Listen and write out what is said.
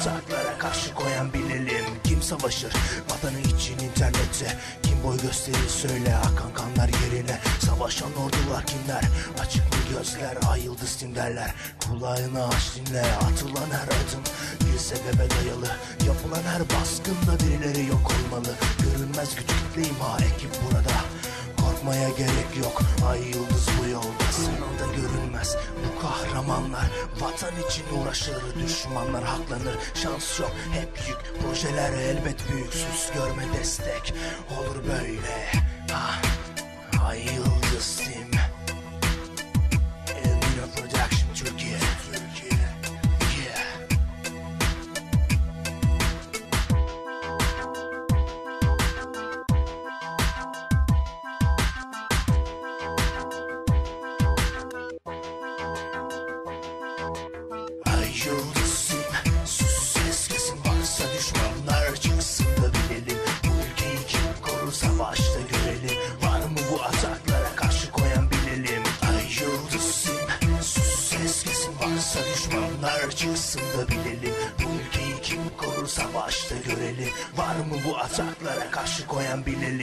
ataklara karşı koyan bilelim Kim savaşır? Vatanı için internette. Kim boy gösterir? Söyle akan kanlar yerine. Savaşan ordular kimler? Açık mı gözler ay yıldız tim derler Kulağını aç dinle atılan her adım Bir sebebe dayalı. Yapılan her baskında birileri yok olmalı. Görünmez güç kitle imha ekip bu kahramanlar Vatan için uğraşır düşmanlar haklanır. Şans yok hep yük. Projeler elbet büyük. Sus görme destek. Olur böyle Ay yıldızım sus ses kesin varsa düşmanlar çıksın da bilelim. Bu ülkeyi kim korur savaşta görelim. Var mı bu ataklara karşı koyan bilelim. Ay yıldızım sus ses kesin varsa çıksın da bilelim. Bu ülkeyi kim korur savaşta görelim. Var mı bu ataklara karşı koyan bilelim